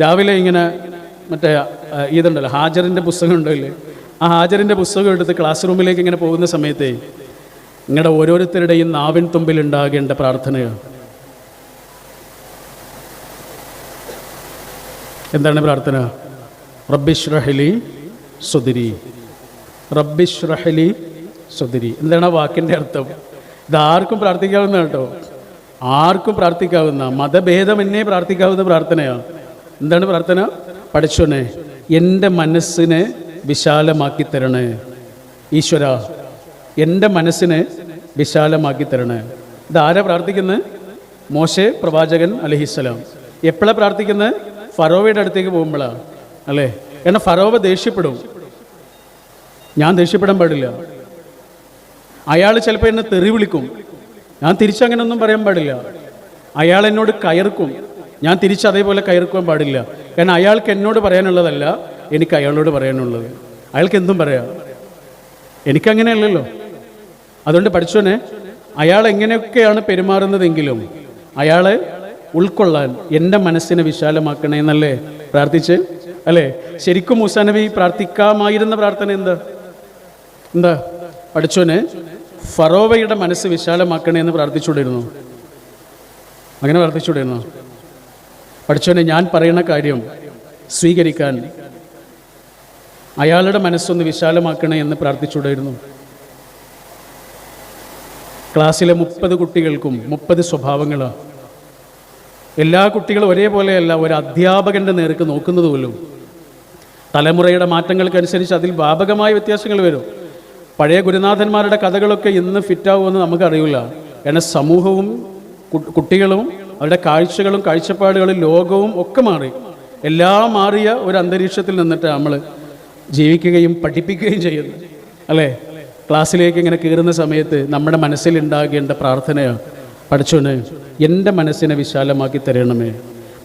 രാവിലെ ഇങ്ങനെ മറ്റേ ഇതുണ്ടല്ലോ ഹാജറിന്റെ പുസ്തകം ഉണ്ടല്ലേ. ആ ഹാജറിന്റെ പുസ്തകം എടുത്ത് ക്ലാസ് റൂമിലേക്ക് ഇങ്ങനെ പോകുന്ന സമയത്തെ നിങ്ങളുടെ ഓരോരുത്തരുടെയും നാവിൻ തുമ്പിൽ ഉണ്ടാകേണ്ട പ്രാർത്ഥനയാണ് എന്താണ് പ്രാർത്ഥന? റബ്ബിഷ്റഹലി സുദിരി. റബ്ബിഷ്റഹലി സുദിരി. എന്താണ് ആ വാക്കിന്റെ അർത്ഥം? ഇതാർക്കും പ്രാർത്ഥിക്കാവുന്ന കേട്ടോ. ആർക്കും പ്രാർത്ഥിക്കാവുന്ന മതഭേദമന്യേ പ്രാർത്ഥിക്കാവുന്ന പ്രാർത്ഥനയാണ് എന്താണ് പ്രാർത്ഥന? പഠിച്ചോണേ എന്റെ മനസ്സിനെ വിശാലമാക്കി തരണേ. ഈശ്വര എന്റെ മനസ്സിനെ വിശാലമാക്കി തരണേ. ഇതാരാ പ്രാർത്ഥിക്കുന്നത് മോശെ പ്രവാചകൻ അലഹിസ്സലാം. എപ്പോഴാണ് പ്രാർത്ഥിക്കുന്നത് ഫറോവയുടെ അടുത്തേക്ക് പോകുമ്പോഴാണ് അല്ലേ? കാരണം ഫറോവ ദേഷ്യപ്പെടും. ഞാൻ ദേഷ്യപ്പെടാൻ പാടില്ല. അയാൾ ചിലപ്പോൾ എന്നെ തെറി വിളിക്കും. ഞാൻ തിരിച്ചങ്ങനൊന്നും പറയാൻ പാടില്ല. അയാൾ എന്നോട് കയർക്കും. ഞാൻ തിരിച്ച് അതേപോലെ കയർക്കുവാൻ പാടില്ല. കാരണം അയാൾക്ക് എന്നോട് പറയാനുള്ളതല്ല എനിക്ക് അയാളോട് പറയാനുള്ളത്. അയാൾക്ക് എന്തും പറയാം. എനിക്കങ്ങനെയല്ലല്ലോ. അതുകൊണ്ട് പഠിച്ചോനെ അയാൾ എങ്ങനെയൊക്കെയാണ് പെരുമാറുന്നതെങ്കിലും അയാളെ ഉൾക്കൊള്ളാൻ എന്റെ മനസ്സിനെ വിശാലമാക്കണേ എന്നല്ലേ പ്രാർത്ഥിച്ച്? അല്ലേ? ശരിക്കും മുസാനബി പ്രാർത്ഥിക്കാമായിരുന്ന പ്രാർത്ഥന എന്താ? എന്താ? പഠിച്ചോനെ ഫറോവയുടെ മനസ്സ് വിശാലമാക്കണേ എന്ന് പ്രാർത്ഥിച്ചുകൊണ്ടിരുന്നു. അങ്ങനെ പ്രാർത്ഥിച്ചുകൊണ്ടിരുന്നു. പഠിച്ചോനെ ഞാൻ പറയുന്ന കാര്യം സ്വീകരിക്കാൻ അയാളുടെ മനസ്സൊന്ന് വിശാലമാക്കണേ എന്ന് പ്രാർത്ഥിച്ചുകൊണ്ടിരുന്നു ക്ലാസ്സിലെ മുപ്പത് കുട്ടികൾക്കും മുപ്പത് സ്വഭാവങ്ങളാണ് എല്ലാ കുട്ടികളും ഒരേപോലെയല്ല ഒരു അധ്യാപകന്റെ നേർക്ക് നോക്കുന്നത് പോലും. തലമുറയുടെ മാറ്റങ്ങൾക്കനുസരിച്ച് അതിൽ വ്യാപകമായ വ്യത്യാസങ്ങൾ വരും. പഴയ ഗുരുനാഥന്മാരുടെ കഥകളൊക്കെ ഇന്ന് ഫിറ്റാവുമെന്ന് നമുക്കറിയില്ല. കാരണം സമൂഹവും കുട്ടികളും അവരുടെ കാഴ്ചകളും കാഴ്ചപ്പാടുകളും ലോകവും ഒക്കെ മാറി. എല്ലാം മാറിയ ഒരു അന്തരീക്ഷത്തിൽ നിന്നിട്ട് നമ്മൾ ജീവിക്കുകയും പഠിപ്പിക്കുകയും ചെയ്യുന്നു. അല്ലേ? ക്ലാസ്സിലേക്ക് ഇങ്ങനെ കയറുന്ന സമയത്ത് നമ്മുടെ മനസ്സിലുണ്ടാകേണ്ട പ്രാർത്ഥനയാണ് പഠിച്ചോന് എന്റെ മനസ്സിനെ വിശാലമാക്കി തരണമേ.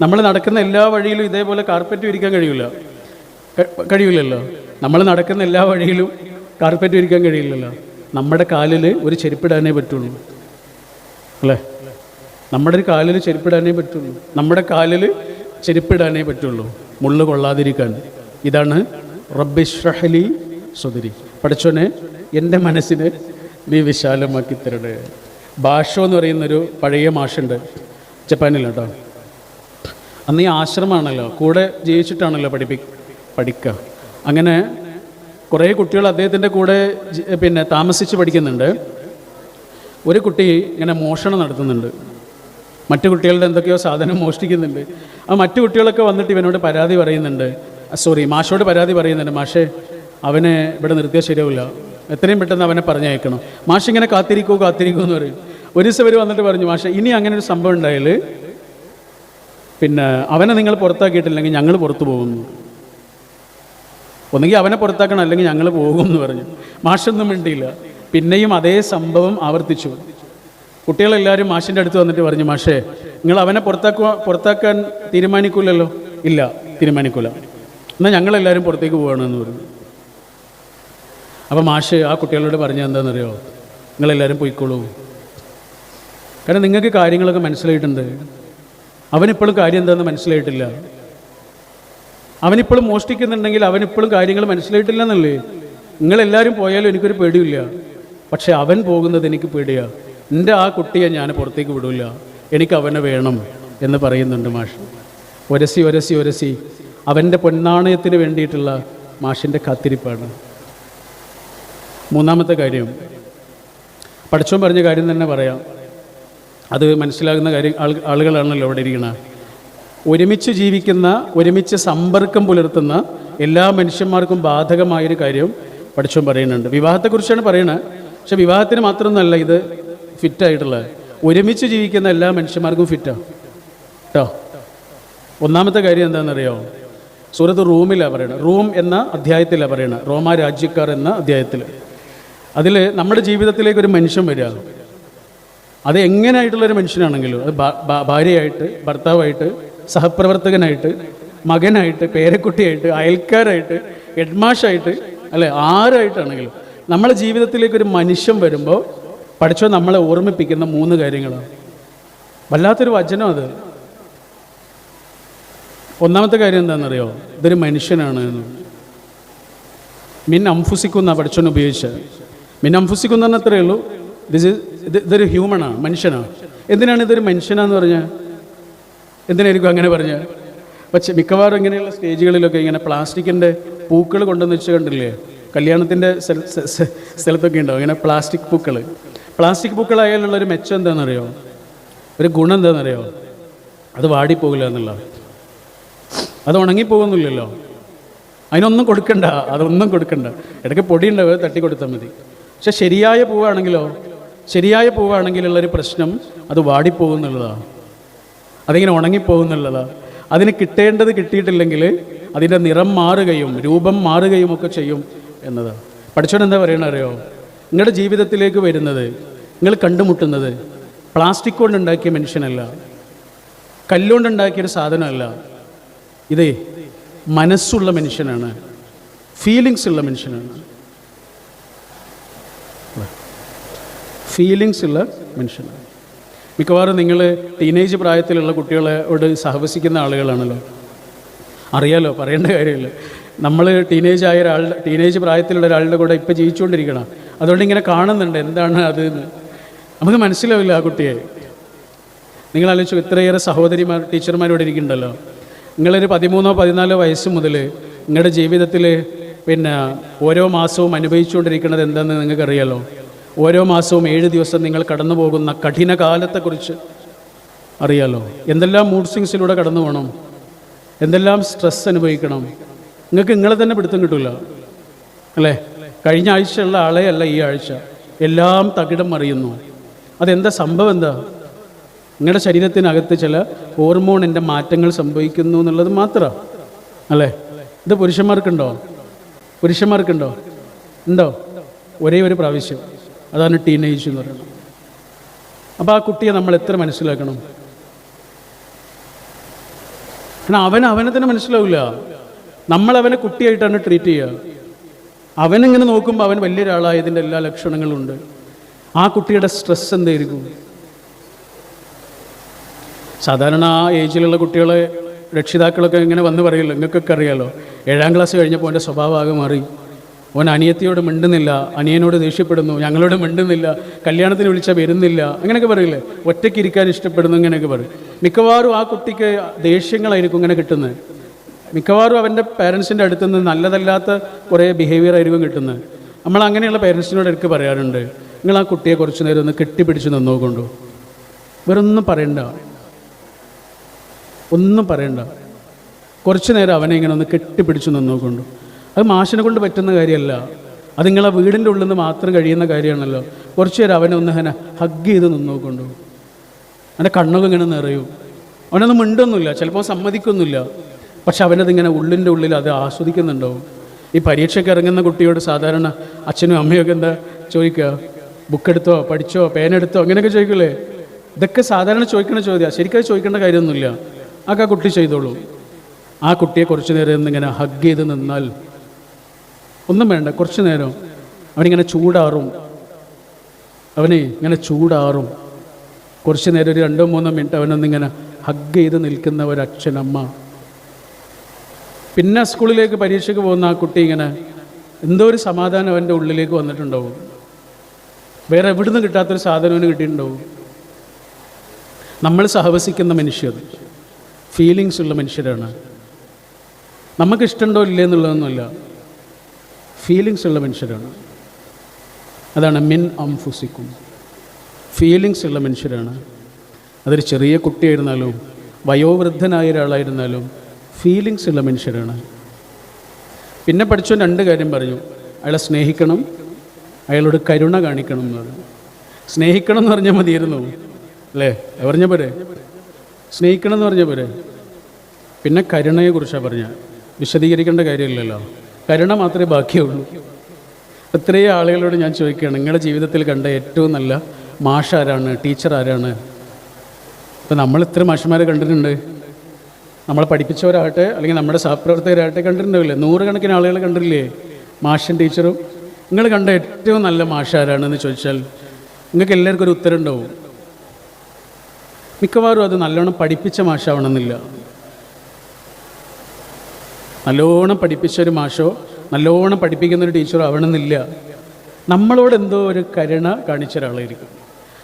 നമ്മൾ നടക്കുന്ന എല്ലാ വഴിയിലും ഇതേപോലെ കാർപ്പറ്റ് വിരിക്കാൻ കഴിയില്ല കഴിയില്ലല്ലോ നമ്മൾ നടക്കുന്ന എല്ലാ വഴിയിലും കാർപ്പറ്റ് വിരിക്കാൻ കഴിയില്ലല്ലോ. നമ്മുടെ കാലിൽ ഒരു ചെരുപ്പിടാനേ പറ്റുള്ളൂ. അല്ലേ? നമ്മുടെ ഒരു കാലിൽ ചെരുപ്പിടാനേ പറ്റുള്ളൂ. നമ്മുടെ കാലിൽ ചെരുപ്പിടാനേ പറ്റുള്ളൂ. മുള്ളു കൊള്ളാതിരിക്കാൻ. ഇതാണ് റബ്ബിഷ്റഹലി സുതിരി പഠിച്ചോനെ എന്റെ മനസ്സിനെ നീ വിശാലമാക്കി തരണേ. ഭാഷ എന്ന് പറയുന്നൊരു പഴയ മാഷുണ്ട് ജപ്പാനിൽ കേട്ടോ. അന്ന് ഈ ആശ്രമമാണല്ലോ. കൂടെ ജീവിച്ചിട്ടാണല്ലോ പഠിപ്പി പഠിക്കുക അങ്ങനെ കുറേ കുട്ടികൾ അദ്ദേഹത്തിന്റെ കൂടെ പിന്നെ താമസിച്ച് പഠിക്കുന്നുണ്ട്. ഒരു കുട്ടി ഇങ്ങനെ മോഷണം നടത്തുന്നുണ്ട്. മറ്റു കുട്ടികളുടെ എന്തൊക്കെയോ സാധനം മോഷ്ടിക്കുന്നുണ്ട്. ആ മറ്റു കുട്ടികളൊക്കെ വന്നിട്ട് ഇവനോട് പരാതി പറയുന്നുണ്ട്. സോറി മാഷോട് പരാതി പറയുന്നുണ്ട്. മാഷേ അവനെ ഇവിടെ നിർത്തിയാൽ ശരിയാവില്ല. എത്രയും പെട്ടെന്ന് അവനെ പറഞ്ഞയക്കണം. മാഷ് ഇങ്ങനെ കാത്തിരിക്കൂ കാത്തിരിക്കൂ എന്ന് പറയും. ഒരു ദിവസം ഇവർ വന്നിട്ട് പറഞ്ഞു മാഷെ ഇനി അങ്ങനെ ഒരു സംഭവം ഉണ്ടായാൽ പിന്നെ അവനെ നിങ്ങൾ പുറത്താക്കിയിട്ടില്ലെങ്കിൽ ഞങ്ങൾ പുറത്തു പോകുന്നു. ഒന്നുകിൽ അവനെ പുറത്താക്കണം അല്ലെങ്കിൽ ഞങ്ങൾ പോകും എന്ന് പറഞ്ഞു. മാഷൊന്നും മിണ്ടിയില്ല. പിന്നെയും അതേ സംഭവം ആവർത്തിച്ചു. കുട്ടികളെല്ലാവരും മാഷിന്റെ അടുത്ത് വന്നിട്ട് പറഞ്ഞു മാഷേ നിങ്ങൾ അവനെ പുറത്താക്കുക പുറത്താക്കാൻ തീരുമാനിക്കില്ലല്ലോ ഇല്ല തീരുമാനിക്കൂല. എന്നാൽ ഞങ്ങളെല്ലാവരും പുറത്തേക്ക് പോകണമെന്ന് പറഞ്ഞു. അപ്പോൾ മാഷ് ആ കുട്ടികളോട് പറഞ്ഞത് എന്താണെന്നറിയോ? നിങ്ങളെല്ലാവരും പോയിക്കോളൂ. കാരണം നിങ്ങൾക്ക് കാര്യങ്ങളൊക്കെ മനസ്സിലായിട്ടുണ്ട്. അവനിപ്പോഴും കാര്യം എന്താണെന്ന് മനസ്സിലായിട്ടില്ല. അവനിപ്പോഴും മോഷ്ടിക്കുന്നുണ്ടെങ്കിൽ അവനിപ്പോഴും കാര്യങ്ങൾ മനസ്സിലായിട്ടില്ല എന്നല്ലേ നിങ്ങളെല്ലാവരും പോയാലും എനിക്കൊരു പേടിയില്ല പക്ഷേ അവൻ പോകുന്നത് എനിക്ക് പേടിയാ. എന്റെ ആ കുട്ടിയെ ഞാൻ പുറത്തേക്ക് വിടില്ല എനിക്ക് അവനെ വേണം എന്ന് പറയുന്നുണ്ട് മാഷ്. ഒരസി ഒരസി ഒരസി. അവന്റെ പൊന്നാണയത്തിന് വേണ്ടിയിട്ടുള്ള മാഷിന്റെ കാത്തിരിപ്പാണ്. മൂന്നാമത്തെ കാര്യം. പഠിച്ചോൻ പറഞ്ഞ കാര്യം തന്നെ പറയാം. അത് മനസ്സിലാകുന്ന കാര്യം ആളുകളാണല്ലോ അവിടെ ഇരിക്കുന്നത് ഒരുമിച്ച് ജീവിക്കുന്ന ഒരുമിച്ച് സമ്പർക്കം പുലർത്തുന്ന എല്ലാ മനുഷ്യന്മാർക്കും ബാധകമായൊരു കാര്യം പഠിച്ചോൻ പറയുന്നുണ്ട്. വിവാഹത്തെക്കുറിച്ചാണ് പറയുന്നത് പക്ഷെ വിവാഹത്തിന് മാത്രമൊന്നുമല്ല ഇത്. ഫിറ്റായിട്ടുള്ളത് ഒരുമിച്ച് ജീവിക്കുന്ന എല്ലാ മനുഷ്യന്മാർക്കും ഫിറ്റാണ് കേട്ടോ ഒന്നാമത്തെ കാര്യം എന്താണെന്നറിയോ? സൂറത്ത് റൂമിലാണ് പറയുന്നത് റൂം എന്ന അധ്യായത്തിലാണ് പറയുന്നത് റോമ രാജ്യക്കാർ എന്ന അധ്യായത്തിൽ. അതിൽ നമ്മുടെ ജീവിതത്തിലേക്ക് ഒരു മനുഷ്യൻ വരിക. അത് എങ്ങനെയായിട്ടുള്ളൊരു മനുഷ്യനാണെങ്കിലും അത് ഭാര്യയായിട്ട് ഭർത്താവായിട്ട് സഹപ്രവർത്തകനായിട്ട് മകനായിട്ട് പേരക്കുട്ടിയായിട്ട് അയൽക്കാരായിട്ട് ഹെഡ്മാഷായിട്ട് അല്ലെ? ആരായിട്ടാണെങ്കിലും. നമ്മുടെ ജീവിതത്തിലേക്ക് ഒരു മനുഷ്യൻ വരുമ്പോൾ പഠിച്ചോ നമ്മളെ ഓർമ്മിപ്പിക്കുന്ന മൂന്ന് കാര്യങ്ങളാണ് വല്ലാത്തൊരു വചനം അത്. ഒന്നാമത്തെ കാര്യം എന്താണെന്നറിയോ? ഇതൊരു മനുഷ്യനാണ് എന്ന്. മിൻ അംഫുസിക്കുന്ന പഠിച്ചോന്ന് ഉപയോഗിച്ച്. മിൻ അംഫുസിക്കുന്ന അത്രയേ ഉള്ളൂ? ദിസ് ഇത് ഇതൊരു ഹ്യൂമണാണ് മനുഷ്യനാണ് എന്തിനാണ് ഇതൊരു മനുഷ്യനാന്ന് പറഞ്ഞാൽ എന്തിനായിരിക്കും അങ്ങനെ പറഞ്ഞ? പക്ഷെ മിക്കവാറും ഇങ്ങനെയുള്ള സ്റ്റേജുകളിലൊക്കെ ഇങ്ങനെ പ്ലാസ്റ്റിക്കിന്റെ പൂക്കൾ കൊണ്ടുവന്ന് വെച്ച് കണ്ടില്ലേ? കല്യാണത്തിന്റെ സ്ഥല- സ്ഥ- സ്ഥ- സ്ഥലത്തൊക്കെ ഉണ്ടാവും ഇങ്ങനെ പ്ലാസ്റ്റിക് പൂക്കൾ പ്ലാസ്റ്റിക് പൂക്കളായാലുള്ള ഒരു മെച്ചം എന്താണെന്നറിയോ? ഒരു ഗുണം എന്താണെന്നറിയോ? അത് വാടിപ്പോകില്ല എന്നുള്ള അത് ഉണങ്ങിപ്പോകുന്നില്ലല്ലോ. അതിനൊന്നും കൊടുക്കണ്ട. അതൊന്നും കൊടുക്കണ്ട. ഇടയ്ക്ക് പൊടി ഉണ്ടാവുക തട്ടി കൊടുത്താൽ മതി. പക്ഷെ ശരിയായ പൂവാണെങ്കിലോ ശരിയായ പൂവാണെങ്കിലുള്ളൊരു പ്രശ്നം അത് വാടിപ്പോകുന്നുള്ളതാണ്. അതിങ്ങനെ ഉണങ്ങിപ്പോകുന്നുള്ളതാണ്. അതിന് കിട്ടേണ്ടത് കിട്ടിയിട്ടില്ലെങ്കിൽ അതിന്റെ നിറം മാറുകയും രൂപം മാറുകയും ഒക്കെ ചെയ്യും എന്നതാണ്. പഠിച്ചോണ്ട് എന്താ പറയണ അറിയോ? നിങ്ങളുടെ ജീവിതത്തിലേക്ക് വരുന്നത് നിങ്ങൾ കണ്ടുമുട്ടുന്നത് പ്ലാസ്റ്റിക് കൊണ്ടുണ്ടാക്കിയ മനുഷ്യനല്ല. കല്ലുകൊണ്ടുണ്ടാക്കിയൊരു സാധനമല്ല. ഇതേ മനസ്സുള്ള മനുഷ്യനാണ്. ഫീലിങ്സ് ഉള്ള മനുഷ്യനാണ്. ഫീലിങ്സ് ഉള്ള മനുഷ്യനാണ്. മിക്കവാറും നിങ്ങൾ ടീനേജ് പ്രായത്തിലുള്ള കുട്ടികളോട് സഹവസിക്കുന്ന ആളുകളാണല്ലോ. അറിയാലോ പറയേണ്ട കാര്യമില്ല. നമ്മൾ ടീനേജ് ആയ ഒരാളുടെ ടീനേജ് പ്രായത്തിലുള്ള ഒരാളുടെ കൂടെ ഇപ്പോൾ ജീവിച്ചുകൊണ്ടിരിക്കണം അതുകൊണ്ട് ഇങ്ങനെ കാണുന്നുണ്ട്. എന്താണ് അത് നമുക്ക് മനസ്സിലാവില്ല ആ കുട്ടിയെ. നിങ്ങൾ ആലോചിച്ചു ഇത്രയേറെ സഹോദരിമാർ ടീച്ചർമാരോട് ഇരിക്കുന്നുണ്ടല്ലോ. നിങ്ങളൊരു പതിമൂന്നോ പതിനാലോ വയസ്സ് മുതൽ നിങ്ങളുടെ ജീവിതത്തിൽ പിന്നെ ഓരോ മാസവും അനുഭവിച്ചുകൊണ്ടിരിക്കുന്നത് എന്താണെന്ന് നിങ്ങൾക്കറിയാലോ? ഓരോ മാസവും ഏഴ് ദിവസം നിങ്ങൾ കടന്നു പോകുന്ന കഠിന കാലത്തെക്കുറിച്ച് അറിയാലോ? എന്തെല്ലാം മൂഡ് സ്വിങ്സിലൂടെ കടന്നു പോകണം എന്തെല്ലാം സ്ട്രെസ് അനുഭവിക്കണം? നിങ്ങൾക്ക് നിങ്ങളെ തന്നെ പിടുത്തം കിട്ടില്ല അല്ലേ? കഴിഞ്ഞ ആഴ്ചയുള്ള ആളെ അല്ല ഈ ആഴ്ച. എല്ലാം തകിടം മറിയുന്നു. അതെന്താ സംഭവം എന്താ? നിങ്ങളുടെ ശരീരത്തിനകത്ത് ചില ഹോർമോണിന്റെ മാറ്റങ്ങൾ സംഭവിക്കുന്നു എന്നുള്ളത് മാത്രമാണ് അല്ലേ? ഇത് പുരുഷന്മാർക്കുണ്ടോ? പുരുഷന്മാർക്കുണ്ടോ? ഉണ്ടോ? ഒരേ ഒരു പ്രാവശ്യം. അതാണ് ടീനേജ് എന്ന് പറയുന്നത്. അപ്പോൾ ആ കുട്ടിയെ നമ്മൾ എത്ര മനസ്സിലാക്കണം? കാരണം അവൻ അവനെ തന്നെ മനസ്സിലാവില്ല. നമ്മൾ അവനെ കുട്ടിയായിട്ടാണ് ട്രീറ്റ് ചെയ്യുക. അവനിങ്ങനെ നോക്കുമ്പോൾ അവൻ വലിയൊരാളായതിന്റെ എല്ലാ ലക്ഷണങ്ങളും ഉണ്ട് ആ കുട്ടിയുടെ സ്ട്രെസ് എന്തായിരിക്കും? സാധാരണ ആ ഏജിലുള്ള കുട്ടികളെ രക്ഷിതാക്കളൊക്കെ ഇങ്ങനെ വന്ന് പറയില്ല നിങ്ങൾക്കൊക്കെ അറിയാലോ ഏഴാം ക്ലാസ് കഴിഞ്ഞപ്പോൾ അവന്റെ സ്വഭാവമാകെ മാറി. അവൻ അനിയത്തിയോട് മിണ്ടുന്നില്ല അനിയനോട് ദേഷ്യപ്പെടുന്നു ഞങ്ങളോട് മിണ്ടുന്നില്ല കല്യാണത്തിന് വിളിച്ചാൽ വരുന്നില്ല അങ്ങനെയൊക്കെ പറയില്ലേ? ഒറ്റയ്ക്ക് ഇരിക്കാൻ ഇഷ്ടപ്പെടുന്നു ഇങ്ങനെയൊക്കെ പറയും. മിക്കവാറും ആ കുട്ടിക്ക് ദേഷ്യങ്ങളായിരിക്കും ഇങ്ങനെ കിട്ടുന്നത്. മിക്കവാറും അവന്റെ പേരൻസിന്റെ അടുത്ത് നിന്ന് നല്ലതല്ലാത്ത കുറേ ബിഹേവിയർ ആയിരിക്കും കിട്ടുന്നത്. നമ്മൾ അങ്ങനെയുള്ള പേരൻസിനോട് എനിക്ക് പറയാറുണ്ട് നിങ്ങൾ ആ കുട്ടിയെ കുറച്ച് നേരം ഒന്ന് കെട്ടിപ്പിടിച്ച് നിന്നോക്കൊണ്ടു വേറൊന്നും പറയണ്ട. ഒന്നും പറയണ്ട. കുറച്ച് നേരം അവനെ ഇങ്ങനെ ഒന്ന് കെട്ടിപ്പിടിച്ച് നിന്നോക്കൊണ്ടു അത് മാഷിനെ കൊണ്ട് പറ്റുന്ന കാര്യമല്ല. അത് നിങ്ങളെ വീടിന്റെ ഉള്ളിൽ നിന്ന് മാത്രം കഴിയുന്ന കാര്യമാണല്ലോ. കുറച്ച് നേരം അവനെ ഒന്ന് അങ്ങനെ ഹഗ് ചെയ്ത് നിന്നോക്കൊണ്ടു അവന്റെ കണ്ണൊക്കെ ഇങ്ങനെ നിറയും. അവനൊന്നും മിണ്ടൊന്നുമില്ല. ചിലപ്പോൾ സമ്മതിക്കൊന്നുമില്ല. പക്ഷെ അവനതിങ്ങനെ ഉള്ളിന്റെ ഉള്ളിൽ അത് ആസ്വദിക്കുന്നുണ്ടാവും. ഈ പരീക്ഷയ്ക്ക് ഇറങ്ങുന്ന കുട്ടിയോട് സാധാരണ അച്ഛനും അമ്മയൊക്കെ എന്താ ചോദിക്കുക? ബുക്ക് എടുത്തോ പഠിച്ചോ പേനെടുത്തോ അങ്ങനെയൊക്കെ ചോദിക്കില്ലേ ഇതൊക്കെ സാധാരണ ചോദിക്കണ ചോദ്യമാണ് ശരിക്കും ചോദിക്കേണ്ട കാര്യമൊന്നുമില്ല. അതൊക്കെ ആ കുട്ടി ചെയ്തോളൂ. ആ കുട്ടിയെ കുറച്ച് നേരം ഇന്നിങ്ങനെ ഹഗ് ചെയ്ത് നിന്നാൽ ഒന്നും വേണ്ട കുറച്ച് നേരം. അവനിങ്ങനെ ചൂടാറും. അവനെ ഇങ്ങനെ ചൂടാറും. കുറച്ച് നേരം ഒരു രണ്ടോ മൂന്നോ മിനിറ്റ് അവനൊന്നിങ്ങനെ ഹഗ് ചെയ്ത് നിൽക്കുന്ന ഒരു അച്ഛനമ്മ പിന്നെ സ്കൂളിലേക്ക് പരീക്ഷയ്ക്ക് പോകുന്ന ആ കുട്ടി ഇങ്ങനെ എന്തോ ഒരു സമാധാനം അവന്റെ ഉള്ളിലേക്ക് വന്നിട്ടുണ്ടാവും. വേറെ എവിടുന്ന് കിട്ടാത്തൊരു സാധനവിന് കിട്ടിയിട്ടുണ്ടാവും. നമ്മൾ സഹവസിക്കുന്ന മനുഷ്യർ ഫീലിങ്സ് ഉള്ള മനുഷ്യരാണ്. നമുക്ക് ഇഷ്ടമുണ്ടോ ഇല്ലേ എന്നുള്ളതൊന്നുമല്ല. ഫീലിങ്സ് ഉള്ള മനുഷ്യരാണ്. അതാണ് മിൻ അംഫുസിക്കും. ഫീലിങ്സ് ഉള്ള മനുഷ്യരാണ്. അതൊരു ചെറിയ കുട്ടിയായിരുന്നാലും വയോവൃദ്ധനായ ഒരാളായിരുന്നാലും ഫീലിങ്സ് ഉള്ള മനുഷ്യരാണ്. പിന്നെ പഠിച്ചു രണ്ട് കാര്യം പറഞ്ഞു. അയാളെ സ്നേഹിക്കണം അയാളോട് കരുണ കാണിക്കണം എന്ന് പറഞ്ഞു. സ്നേഹിക്കണം എന്ന് പറഞ്ഞാൽ മതിയായിരുന്നു. അല്ലേ? പറഞ്ഞ പോരെ? സ്നേഹിക്കണം എന്ന് പറഞ്ഞ പോരെ? പിന്നെ കരുണയെക്കുറിച്ചാണ് പറഞ്ഞ. വിശദീകരിക്കേണ്ട കാര്യമില്ലല്ലോ. കരുണ മാത്രമേ ബാക്കിയുള്ളൂ. അത്രയും ആളുകളോട് ഞാൻ ചോദിക്കുകയാണ്. നിങ്ങളുടെ ജീവിതത്തിൽ കണ്ട ഏറ്റവും നല്ല മാഷ് ആരാണ് ടീച്ചർ ആരാണ് ഇപ്പം നമ്മൾ ഇത്ര മാഷന്മാരെ കണ്ടിട്ടുണ്ട്. നമ്മളെ പഠിപ്പിച്ചവരാകട്ടെ അല്ലെങ്കിൽ നമ്മുടെ സഹപ്രവർത്തകരാകട്ടെ കണ്ടിട്ടുണ്ടാവില്ലേ? നൂറുകണക്കിന് ആളുകൾ കണ്ടില്ലേ മാഷൻ ടീച്ചറും. നിങ്ങൾ കണ്ട ഏറ്റവും നല്ല മാഷാരാണെന്ന് ചോദിച്ചാൽ നിങ്ങൾക്ക് എല്ലാവർക്കും ഒരു ഉത്തരം ഉണ്ടാവും മിക്കവാറും അത് നല്ലോണം പഠിപ്പിച്ച മാഷാവണമെന്നില്ല. നല്ലോണം പഠിപ്പിച്ച ഒരു മാഷോ നല്ലോണം പഠിപ്പിക്കുന്ന ഒരു ടീച്ചറോ ആവണമെന്നില്ല. നമ്മളോട് എന്തോ ഒരു കരുണ കാണിച്ച ഒരാളായിരിക്കും.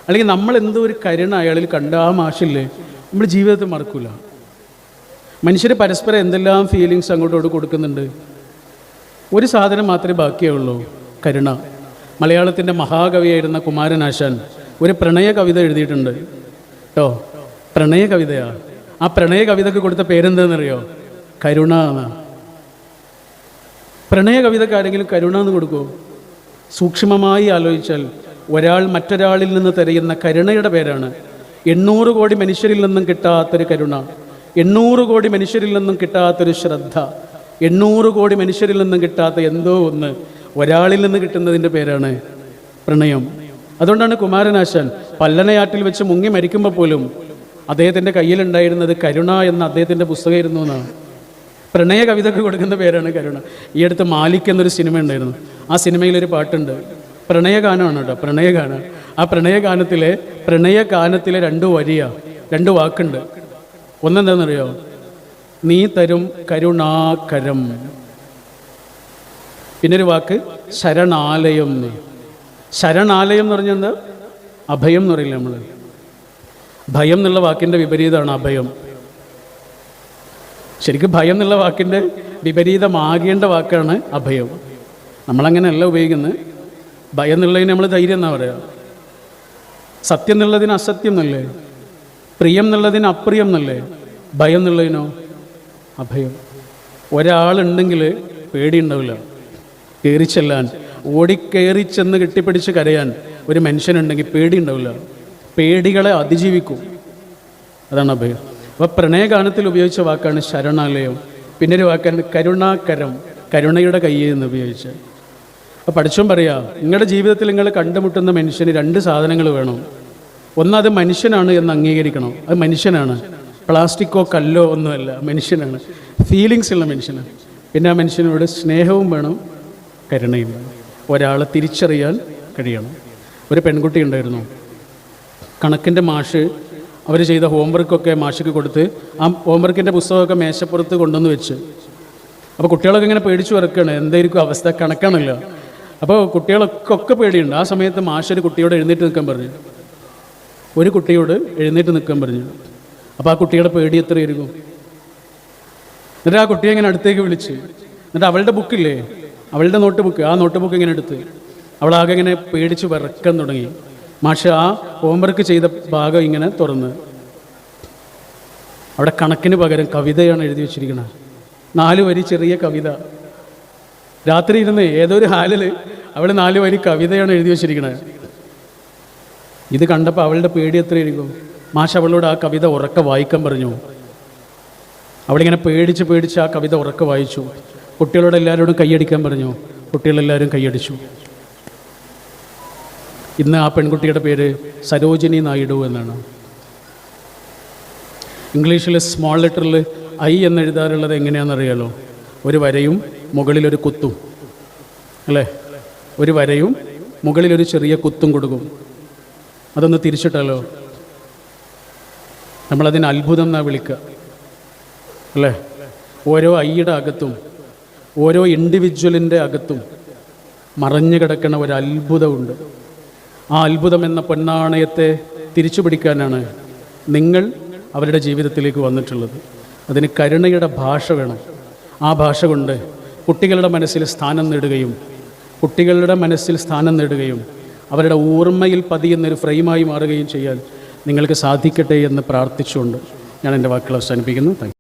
അല്ലെങ്കിൽ നമ്മൾ എന്തോ ഒരു കരുണ അയാളിൽ കണ്ട ആ മാഷില്ലേ? നമ്മൾ ജീവിതത്തിൽ മറക്കൂല. മനുഷ്യർ പരസ്പരം എന്തെല്ലാം ഫീലിങ്സ് അങ്ങോട്ടോട് കൊടുക്കുന്നുണ്ട്? ഒരു സാധനം മാത്രമേ ബാക്കിയേ ഉള്ളൂ കരുണ. മലയാളത്തിന്റെ മഹാകവിയായിരുന്ന കുമാരനാശാൻ ഒരു പ്രണയ കവിത എഴുതിയിട്ടുണ്ട്. കേട്ടോ പ്രണയ കവിതയാ. ആ പ്രണയ കവിതയ്ക്ക് കൊടുത്ത പേരെന്താണെന്നറിയോ കരുണ പ്രണയ കവിതക്ക് ആരെങ്കിലും കരുണ എന്ന് കൊടുക്കൂ സൂക്ഷ്മമായി ആലോചിച്ചാൽ ഒരാൾ മറ്റൊരാളിൽ നിന്ന് തിരയുന്ന കരുണയുടെ പേരാണ്. എണ്ണൂറ് കോടി മനുഷ്യരിൽ നിന്നും കിട്ടാത്തൊരു കരുണ. എണ്ണൂറ് കോടി മനുഷ്യരിൽ നിന്നും കിട്ടാത്തൊരു ശ്രദ്ധ എണ്ണൂറ് കോടി മനുഷ്യരിൽ നിന്നും കിട്ടാത്ത എന്തോ ഒന്ന് ഒരാളിൽ നിന്ന് കിട്ടുന്നതിന്റെ പേരാണ് പ്രണയം. അതുകൊണ്ടാണ് കുമാരനാശാൻ പല്ലനയാട്ടിൽ വെച്ച് മുങ്ങി മരിക്കുമ്പോൾ പോലും അദ്ദേഹത്തിന്റെ കയ്യിലുണ്ടായിരുന്നത് കരുണ എന്ന അദ്ദേഹത്തിന്റെ പുസ്തകമായിരുന്നു എന്നാണ്. പ്രണയ കവിതക്ക് കൊടുക്കുന്ന പേരാണ് കരുണ. ഈ അടുത്ത് മാലിക് എന്നൊരു സിനിമ ഉണ്ടായിരുന്നു. ആ സിനിമയിലൊരു പാട്ടുണ്ട്. പ്രണയഗാനമാണ് കേട്ടോ പ്രണയഗാനം ആ പ്രണയഗാനത്തിലെ പ്രണയഗാനത്തിലെ രണ്ട് വരിയ രണ്ട് വാക്കുണ്ട്. ഒന്നെന്താണെന്നറിയോ? നീ തരും കരുണാകരം. പിന്നൊരു വാക്ക് ശരണാലയം ശരണാലയം എന്ന് പറഞ്ഞാൽ എന്താ? അഭയം എന്ന് പറയില്ല നമ്മൾ ഭയം എന്നുള്ള വാക്കിന്റെ വിപരീതമാണ് അഭയം. ശരിക്കും ഭയം എന്നുള്ള വാക്കിന്റെ വിപരീതമാകേണ്ട വാക്കാണ് അഭയം. നമ്മളങ്ങനെയല്ല ഉപയോഗിക്കുന്നത്. ഭയം എന്നുള്ളതിന് നമ്മൾ ധൈര്യം എന്നാ പറയുക സത്യം എന്നുള്ളതിന് അസത്യം എന്നല്ലേ? പ്രിയം എന്നുള്ളതിന് അപ്രിയം എന്നല്ലേ? ഭയം എന്നുള്ളതിനോ? അഭയം. ഒരാളുണ്ടെങ്കിൽ പേടിയുണ്ടാവില്ല. കയറി ചെല്ലാൻ. ഓടിക്കയറി ചെന്ന് കെട്ടിപ്പിടിച്ച് കരയാൻ ഒരു മനുഷ്യനുണ്ടെങ്കിൽ പേടിയുണ്ടാവില്ല. പേടികളെ അതിജീവിക്കും. അതാണ് അഭയം. അപ്പോൾ പ്രണയഗാനത്തിൽ ഉപയോഗിച്ച വാക്കാണ് ശരണാലയം. പിന്നെ ഒരു വാക്കാണ് കരുണാകരം. കരുണയുടെ കയ്യിൽ നിന്ന് ഉപയോഗിച്ച്. അപ്പോൾ പഠിച്ചും പറയാ നിങ്ങളുടെ ജീവിതത്തിൽ നിങ്ങൾ കണ്ടുമുട്ടുന്ന മനുഷ്യന് രണ്ട് സാധനങ്ങൾ വേണം. ഒന്നത് മനുഷ്യനാണ് എന്ന് അംഗീകരിക്കണം. അത് മനുഷ്യനാണ്. പ്ലാസ്റ്റിക്കോ കല്ലോ ഒന്നുമല്ല. മനുഷ്യനാണ്. ഫീലിങ്സ് ഉള്ള മനുഷ്യനാണ്. പിന്നെ ആ മനുഷ്യനോട് സ്നേഹവും വേണം കരുണയും വേണം. ഒരാളെ തിരിച്ചറിയാൻ കഴിയണം. ഒരു പെൺകുട്ടി ഉണ്ടായിരുന്നു. കണക്കിന്റെ മാഷ് അവർ ചെയ്ത ഹോംവർക്കൊക്കെ മാഷിക്ക് കൊടുത്ത് ആ ഹോംവർക്കിന്റെ പുസ്തകമൊക്കെ മേശപ്പുറത്ത് കൊണ്ടുവന്ന് വെച്ച്. അപ്പോൾ കുട്ടികളൊക്കെ ഇങ്ങനെ പേടിച്ചു വരക്കുകയാണ് എന്തായിരിക്കും അവസ്ഥ? കണക്കാണല്ലോ. അപ്പോൾ കുട്ടികളൊക്കെ ഒക്കെ പേടിയുണ്ട്. ആ സമയത്ത് മാഷൊരു കുട്ടിയോട് എഴുന്നേറ്റ് നിൽക്കാൻ പറഞ്ഞു. ഒരു കുട്ടിയോട് എഴുന്നേറ്റ് നിൽക്കാൻ പറഞ്ഞു. അപ്പോൾ ആ കുട്ടിയുടെ പേടി എത്രയായിരിക്കും? എന്നിട്ട് ആ കുട്ടിയെ ഇങ്ങനെ അടുത്തേക്ക് വിളിച്ച് എന്നിട്ട് അവളുടെ ബുക്കില്ലേ അവളുടെ നോട്ട് ബുക്ക് ആ നോട്ട് ബുക്ക് ഇങ്ങനെ എടുത്ത് അവളാകെ ഇങ്ങനെ പേടിച്ച് വിറക്കാൻ തുടങ്ങി. മാഷ് ആ ഹോംവർക്ക് ചെയ്ത ഭാഗം ഇങ്ങനെ തുറന്ന്. അവിടെ കണക്കിന് പകരം കവിതയാണ് എഴുതി വെച്ചിരിക്കുന്നത് നാല് വരി ചെറിയ കവിത. രാത്രി ഇരുന്ന് ഏതൊരു ഹാലിൽ അവൾ നാല് വരി കവിതയാണ് എഴുതി വെച്ചിരിക്കുന്നത് ഇത് കണ്ടപ്പോൾ അവളുടെ പേടി എത്രയായിരിക്കും? മാഷ് അവളോട് ആ കവിത ഉറക്കെ വായിക്കാൻ പറഞ്ഞു. അവളിങ്ങനെ പേടിച്ച് പേടിച്ച് ആ കവിത ഉറക്കെ വായിച്ചു. കുട്ടികളോട് എല്ലാവരോടും കൈയടിക്കാൻ പറഞ്ഞു. കുട്ടികളെല്ലാവരും കൈയടിച്ചു. ഇന്ന് ആ പെൺകുട്ടിയുടെ പേര് സരോജിനി നായിഡു എന്നാണ്. ഇംഗ്ലീഷിൽ സ്മോൾ ലെറ്ററിൽ ഐ എന്നെഴുതാറുള്ളത് എങ്ങനെയാണെന്നറിയാലോ? ഒരു വരയും മുകളിലൊരു കുത്തും. അല്ലേ? ഒരു വരയും മുകളിലൊരു ചെറിയ കുത്തും കൊടുക്കും. അതൊന്ന് തിരിച്ചിട്ടല്ലോ. നമ്മളതിന് അത്ഭുതം എന്നാ വിളിക്കുക അല്ലേ? ഓരോ ഐയുടെ അകത്തും ഓരോ ഇൻഡിവിജ്വലിന്റെ അകത്തും മറഞ്ഞു കിടക്കുന്ന ഒരു അത്ഭുതമുണ്ട്. ആ അത്ഭുതം എന്ന പൊന്നാണയത്തെ തിരിച്ചു പിടിക്കാനാണ് നിങ്ങൾ അവരുടെ ജീവിതത്തിലേക്ക് വന്നിട്ടുള്ളത്. അതിന് കരുണയുടെ ഭാഷ വേണം. ആ ഭാഷ കൊണ്ട് കുട്ടികളുടെ മനസ്സിൽ സ്ഥാനം നേടുകയും കുട്ടികളുടെ മനസ്സിൽ സ്ഥാനം നേടുകയും അവരുടെ ഓർമ്മയിൽ പതിയുന്നൊരു ഫ്രെയിമായി മാറുകയും ചെയ്യാൻ നിങ്ങൾക്ക് സാധിക്കട്ടെ എന്ന് പ്രാർത്ഥിച്ചുകൊണ്ട് ഞാൻ എന്റെ വാക്കുകൾ അവസാനിപ്പിക്കുന്നു.